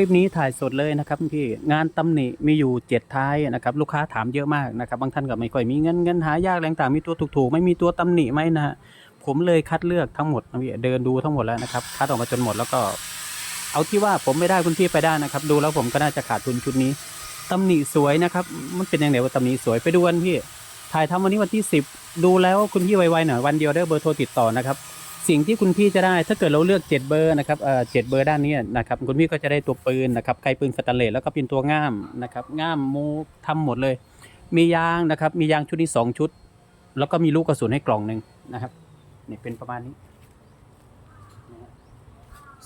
ลิปนี้ถ่ายสดเลยนะครับพี่งานตำหนิมีอยู่เจ็ดท้ายนะครับลูกค้าถามเยอะมากนะครับบางท่านก็ไม่ค่อยมีเงินเงินหายากแรงต่างมีตัวถูกๆ ไม่มีตัวตำหนิไหมนะฮะผมเลยคัดเลือกทั้งหมดนะพี่เดินดูทั้งหมดแล้วนะครับคัดออกมาจนหมดแล้วก็ เอาที่ว่าผมไม่ได้คุณพี่ไปได้นะครับ ดูแล้วผมก็น่าจะขาดทุนชุดนี้ตำหนิสวยนะครับ มันเป็นยังไงว่าตำหนิสวยไปดูกันพี่ถ่ายทำวันนี้วันที่ 10 ดูแล้วคุณพี่ไวๆหน่อยวันเดียวได้เบอร์โทรติดต่อนะครับ สิ่งที่คุณพี่จะได้ถ้าเกิดเราเลือก 7 เบอร์นะครับเอ่อเจ็ดเบอร์ด้านนี้นะครับคุณพี่ก็จะได้ตัวปืนนะครับไกปืนสแตนเลสแล้วก็เป็นตัวง่ามนะครับง่ามมูทำหมดเลย มียางนะครับมียางชุดนี้2ชุด แล้วก็มีลูกกระสุนให้กล่องหนึ่งนะครับนี่เป็นประมาณนี้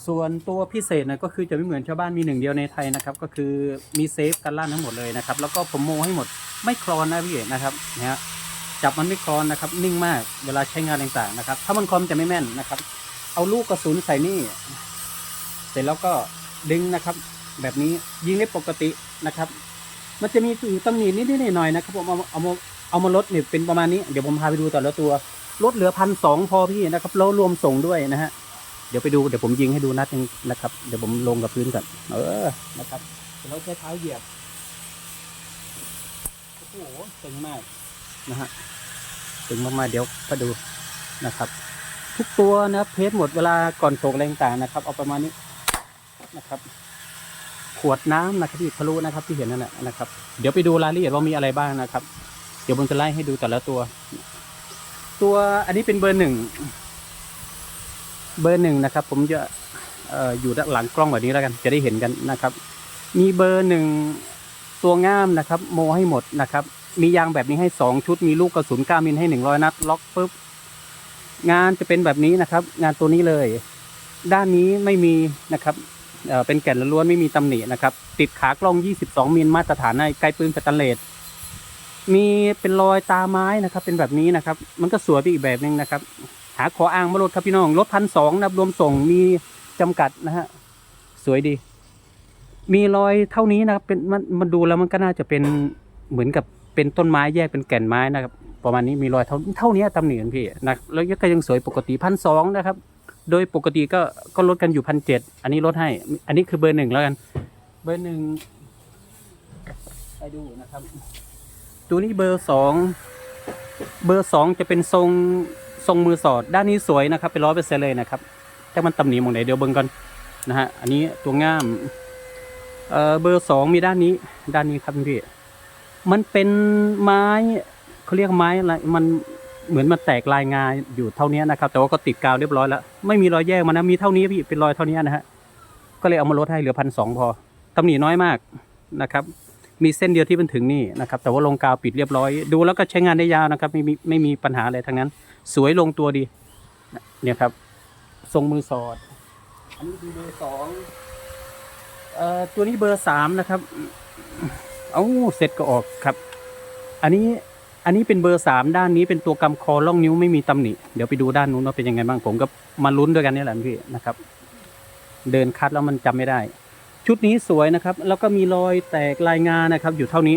ส่วนตัวพิเศษนะก็คือจะไม่เหมือนชาวบ้านมีหนึ่งเดียวในไทยนะครับ ก็คือมีเซฟกันลั่นทั้งหมดเลยนะครับ แล้วก็ผมโมให้หมดไม่คลอนนะพี่นะครับนะฮะ จับมันไม่คลอนนะครับ นิ่งมากเวลาใช้งานต่างๆนะครับ ถ้ามันคลอนจะไม่แม่นนะครับ เอาลูกกระสุนใส่นี่ เสร็จแล้วก็ดึงนะครับ แบบนี้ยิงได้ปกตินะครับ มันจะมีอยู่ตำหนินิดๆหน่อยๆนะครับผมเอาเอามาเอามาลดเนี่ยเป็นประมาณนี้เดี๋ยวผมพาไปดูแต่ละตัวลดเหลือพันสองพอพี่นะครับแล้วรวมส่งด้วยนะฮะเดี๋ยวไปดูเดี๋ยวผมยิงให้ดูนัดหนึงนะครับเดี๋ยวผมลงกับพื้นก่อนเออนะครับเดี๋ยวใช้เท้าเหยียบโอ้โหเจ๋งมาก นะฮะถึงมากๆเดี๋ยวก็ดูนะครับ ทุกตัวนะเพจหมดเวลาก่อนส่งอะไรต่างๆนะครับ เอาประมาณนี้นะครับ ขวดน้ำนะครับที่ทะลุนะครับที่เห็นนั่นแหละนะครับ เดี๋ยวไปดูรายละเอียดว่ามีอะไรบ้างนะครับ เดี๋ยวผมจะไล่ให้ดูแต่ละตัว ตัวอันนี้เป็นเบอร์หนึ่งเบอร์หนึ่งนะครับ ผมจะอออยู่ด้านหลังกล้องแบบนี้แล้วกัน จะได้เห็นกันนะครับ มีเบอร์หนึ่งตัวง่ามนะครับ โมให้หมดนะครับ มียางแบบนี้ให้สองชุด มีลูกกระสุน9มิลให้หนึ่งร้อยนัด ล็อกปุ๊บ งานจะเป็นแบบนี้นะครับ งานตัวนี้เลย ด้านนี้ไม่มีนะครับเอ่อเป็นแก่นล้วนไม่มีตำหนินะครับ ติดขากล้อง 22 มิลมาตรฐานในไกลปืนสแตนเลส มีเป็นรอยตาไม้นะครับ เป็นแบบนี้นะครับ มันก็สวยไปอีกแบบหนึงนะครับ หาขออ้างมาลดครับพี่น้องลดพันสองนะครับรวมส่งมีจำกัดนะฮะ สวยดี มีรอยเท่านี้นะครับ เป็นมันมันดูแล้วมันก็น่าจะเป็นเหมือนกับ เป็นต้นไม้แยกเป็นแก่นไม้นะครับประมาณนี้มีรอยเท่าเท่านี้ตำหนิกันพี่นะแล้วก็ยังสวยปกติพันสองนะครับ โดยปกติก็ก็ลดกันอยู่พันเจ็ดอันนี้ลดให้ อันนี้คือเบอร์หนึ่งแล้วกัน เบอร์หนึ่งไปดูนะครับ ตัวนี้เบอร์สองเบอร์สองจะเป็นทรงทรงมือสอดด้านนี้สวยนะครับเป็นร้อยเปอร์เซ็นเลยนะครับแต่มันตำหนิมองไหนเดี๋ยวเบิ่งก่อนนะฮะอันนี้ตัวง่ามเอ่อเบอร์สองมีด้านนี้ด้านนี้ครับพี่ มันเป็นไม้เขาเรียกไม้อะไรมันเหมือนมันแตกลายงาอยู่เท่านี้นะครับ แต่ว่าก็ติดกาวเรียบร้อยแล้ว ไม่มีรอยแยกมันนะมีเท่านี้พี่เป็นรอยเท่านี้นะฮะก็เลยเอามาลดให้เหลือพันสองพอตำหนิน้อยมากนะครับ มีเส้นเดียวที่มันถึงนี่นะครับ แต่ว่าลงกาวปิดเรียบร้อย ดูแล้วก็ใช้งานได้ยาวนะครับ ไม่มีไม่มีปัญหาอะไรทั้งนั้น สวยลงตัวดี เนี่ยครับ ทรงมือสอด อันนี้คือเบอร์สองเอ่อตัวนี้เบอร์สามนะครับ เอาเสร็จก็ออกครับ อันนี้อันนี้เป็นเบอร์สามด้านนี้เป็นตัวกำคอล่องนิ้วไม่มีตำหนิ เดี๋ยวไปดูด้านนู้นว่าเป็นยังไงบ้างผมก็มาลุ้นด้วยกันนี่แหละพี่นะครับ เดินคัดแล้วมันจำไม่ได้ ชุดนี้สวยนะครับ แล้วก็มีรอยแตกลายงานนะครับ อยู่เท่านี้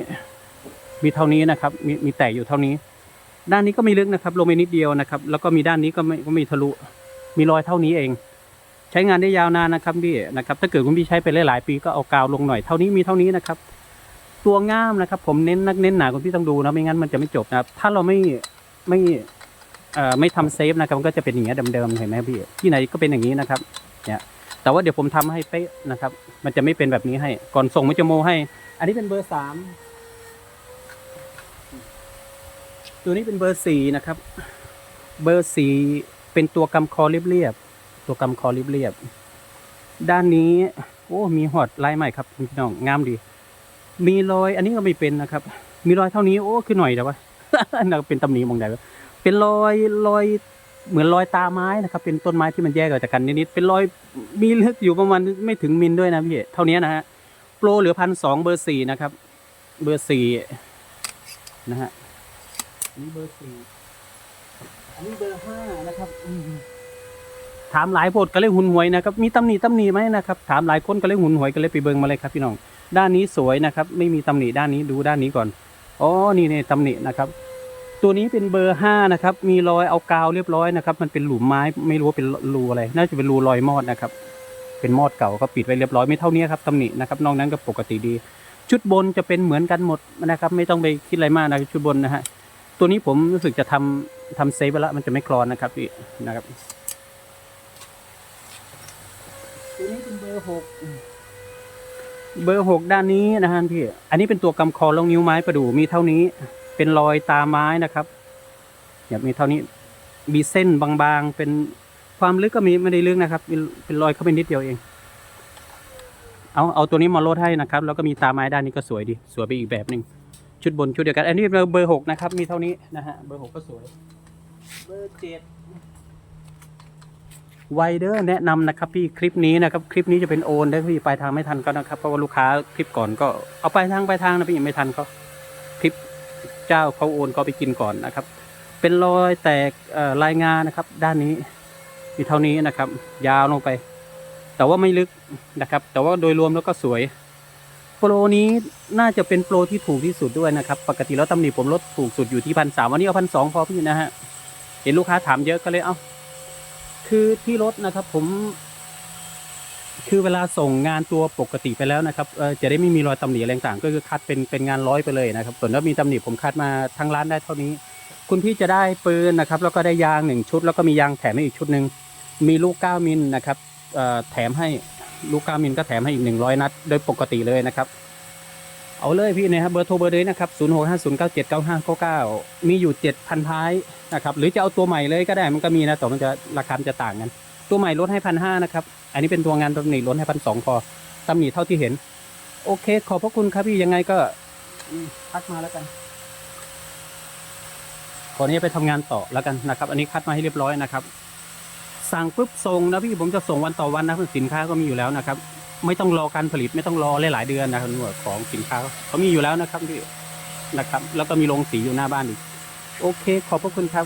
มีเท่านี้นะครับ มีมีแตกอยู่เท่านี้ ด้านนี้ก็ม่ลึกนะครับ ลงไปนิดเดียวนะครับ แล้วก็มีด้านนี้ก็ไม่ก็ไม่ทะลุ มีรอยเท่านี้เอง ใช้งานได้ยาวนานนะครับพี่นะครับ ถ้าเกิดคุณพี่ใช้ไปหลายๆปีก็เอากาวลงหน่อย เท่านี้มีเท่านี้นะครับ ตัวง่ามนะครับ ผมเน้นนักเน้นหนาคุณพี่ต้องดูนะไม่งั้นมันจะไม่จบนะครับ ถ้าเราไม่ไม่เอ่อไม่ทำเซฟนะครับมันก็จะเป็นอย่างเงี้ยเดิมๆเห็นไหมพี่ที่ไหนก็เป็นอย่างนี้นะครับเนี่ยแต่ว่าเดี๋ยวผมทำให้เป๊ะนะครับ มันจะไม่เป็นแบบนี้ให้ ก่อนส่งมันจะโมให้ อันนี้เป็นเบอร์สามตัวนี้เป็นเบอร์สี่นะครับ เบอร์สี่เป็นตัวกำคอเรียบๆตัวกำคอเรียบๆด้านนี้ โอ้มีหอดลายใหม่ครับคุณพี่น้องงามดี มีรอยอันนี้ก็ไม่เป็นนะครับ มีรอยเท่านี้โอ้คือหน่อยแต่ว่าน่าเป็นตำหนิมองใดวะเป็นรอยรอยเหมือนรอยตาไม้นะครับ เป็นต้นไม้ที่มันแยกออกจากกันนิดๆเป็นรอยมีลึกอยู่ประมาณไม่ถึงมิลด้วยนะพี่เท่านี้นะฮะโปรเหลือพันสองเบอร์สี่นะครับ เบอร์สี่นะฮะอันนี้เบอร์สี่อันนี้เบอร์ห้านะครับอื ถามหลายโพดก็เลยหุนหวยนะครับมีตำหนิตำหนิไหมนะครับถามหลายคนก็เลยหุนหวยก็เลยไปเบิ่งมาเลยครับพี่น้องด้านนี้สวยนะครับไม่มีตำหนิด้านนี้ดูด้านนี้ก่อนอ๋อนี่เนี่ยตำหนินะครับ ตัวนี้เป็นเบอร์ห้านะครับมีรอยเอากาวเรียบร้อยนะครับมันเป็นหลุมไม้ไม่รู้ว่าเป็นรูอะไร น่าจะเป็นรูรอยมอดนะครับเป็นมอดเก่าก็ปิดไว้เรียบร้อยไม่เท่านี้ครับตำหนินะครับนอกนั้นก็ปกติดี ชุดบนจะเป็นเหมือนกันหมดนะครับ ไม่ต้องไปคิดอะไรมากนะชุดบนนะฮะตัวนี้ผมรู้สึกจะทำทำเซฟไว้แล้วมันจะไม่คลอนนะครับพี่นะครับ ตัวนี้เป็นเบอร์หกเบอร์หกด้านนี้นะฮะพี่ อันนี้เป็นตัวกำคอลงนิ้วไม้ประดู่มีเท่านี้ เป็นรอยตาไม้นะครับเนี่ยมีเท่านี้ มีเส้นบางๆ เป็นความลึกก็มีไม่ได้ลึกนะครับ เป็นรอยเข้าไปนิดเดียวเอง เอาเอาตัวนี้มาลดให้นะครับ แล้วก็มีตาไม้ด้านนี้ก็สวยดี สวยไปอีกแบบหนึ่งชุดบนชุดเดียวกัน อันนี้เบอร์เบอร์หกนะครับ มีเท่านี้นะฮะ เบอร์หกก็สวย เบอร์เจ็ด ไวเดอร์แนะนำนะครับพี่คลิปนี้นะครับคลิปนี้จะเป็นโอนได้พี่ปลายทางไม่ทันก็นะครับเพราะว่าลูกค้าคลิปก่อนก็เอาปลายทางปลายทางนะพี่ไม่ทันก็คลิปเจ้าเขาโอนก็ไปกินก่อนนะครับ เป็นรอยแตกลายงานนะครับ ด้านนี้มีเท่านี้นะครับ ยาวลงไป แต่ว่าไม่ลึกนะครับ แต่ว่าโดยรวมแล้วก็สวยโปรนี้น่าจะเป็นโปรที่ถูกที่สุดด้วยนะครับ ปกติแล้วตำหนิผมลดถูกสุดอยู่ที่พันสามวันนี้เอาพันสองพอพี่นะฮะเห็นลูกค้าถามเยอะก็เลยเอา คือที่รถนะครับผม คือเวลาส่งงานตัวปกติไปแล้วนะครับเออจะได้ไม่มีรอยตำหนิอะไรต่างก็คือคัดเป็นเป็นงานร้อยไปเลยนะครับ ส่วนถ้ามีตำหนิผมคัดมาทั้งร้านได้เท่านี้ คุณพี่จะได้ปืนนะครับ แล้วก็ได้ยางหนึ่งชุด แล้วก็มียางแถมให้อีกชุดหนึ่งมีลูกเก้ามิลนะครับเออแถมให้ลูกเก้ามิลก็แถมให้อีกหนึ่งร้อยนัด โดยปกติเลยนะครับ เอาเลยพี่นะครับเบอร์โทรเบอร์เลยนะครับศูนย์หกห้าศูนย์เก้าเจ็ดเก้าห้าเก้าเก้ามีอยู่เจ็ดพันท้ายนะครับ หรือจะเอาตัวใหม่เลยก็ได้มันก็มีนะแต่มันจะราคาจะต่างกัน ตัวใหม่ลดให้พันห้านะครับ อันนี้เป็นตัวงานตำหนิลดให้พันสองพอตำหนิเท่าที่เห็น โอเค ขอบพระคุณครับพี่ยังไงก็อืมทักมาแล้วกันขอนี้ไปทำงานต่อแล้วกันนะครับ อันนี้คัดมาให้เรียบร้อยนะครับ สั่งปุ๊บส่งนะพี่ผมจะส่งวันต่อวันนะสินค้าก็มีอยู่แล้วนะครับ ไม่ต้องรอการผลิตไม่ต้องรอหลายๆเดือนนะครับของสินค้าเขามีอยู่แล้วนะครับพี่นะครับ แล้วก็มีโรงสีอยู่หน้าบ้านอีก โอเค ขอบพระคุณครับ